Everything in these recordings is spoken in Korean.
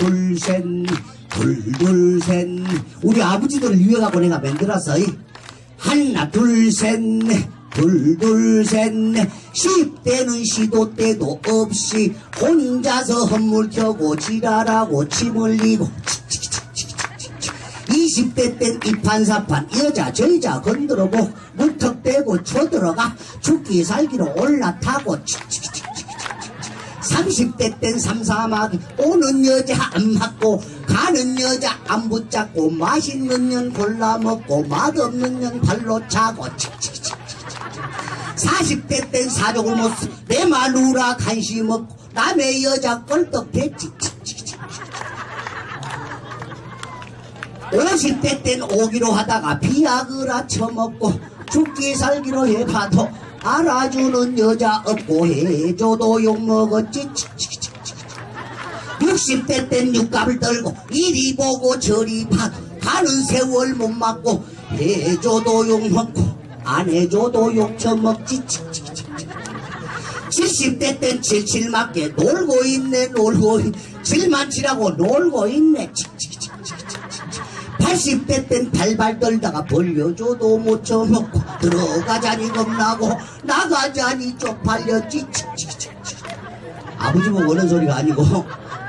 둘셋. 둘둘셋. 우리 아버지들을 유행하고 내가 만들었어 이. 하나 둘셋넷 둘둘셋넷 십대는 시도 때도 없이 혼자서 헛물 켜고 지랄하고 침 흘리고. 20대 땐 이판사판 여자 저여자 건드려고 무턱대고 쳐들어가 죽기 살기로 올라타고 30대 땐 삼삼하게 오는 여자 안 맞고 가는 여자 안 붙잡고 맛있는 년 골라 먹고 맛없는 년 발로 차고 40대 땐 사족을 못내 마누라 간식 먹고 남의 여자 껄떡댔지. 50대 땐 오기로 하다가 비아그라 처먹고 죽기 살기로 해봐도 알아주는 여자 없고 해줘도 욕먹었지. 60대 땐 육갑을 떨고 이리 보고 저리 봐. 가는 세월 못 맞고 해줘도 욕먹고 안 해줘도 욕 처먹지. 70대 땐 칠칠 맞게 놀고 있네 놀고 있 칠만 치라고 놀고 있네 80대 땐 발발 떨다가 벌려줘도 못 쳐먹고 들어가자니 겁나고 나가자니 쪽팔렸지 아버지 보고 오는 소리가 아니고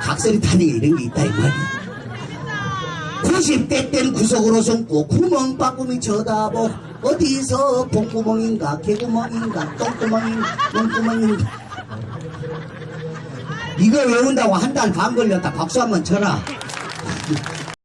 각설이 타는 게 이런 게 있다 이 말이야. 90대 땐 구석으로 숨고 구멍 바꾸미 쳐다보. 어디서 봉구멍인가 개구멍인가 똥구멍인가 똥구멍인가. 이거 외운다고 한 달 반 걸렸다. 박수 한번 쳐라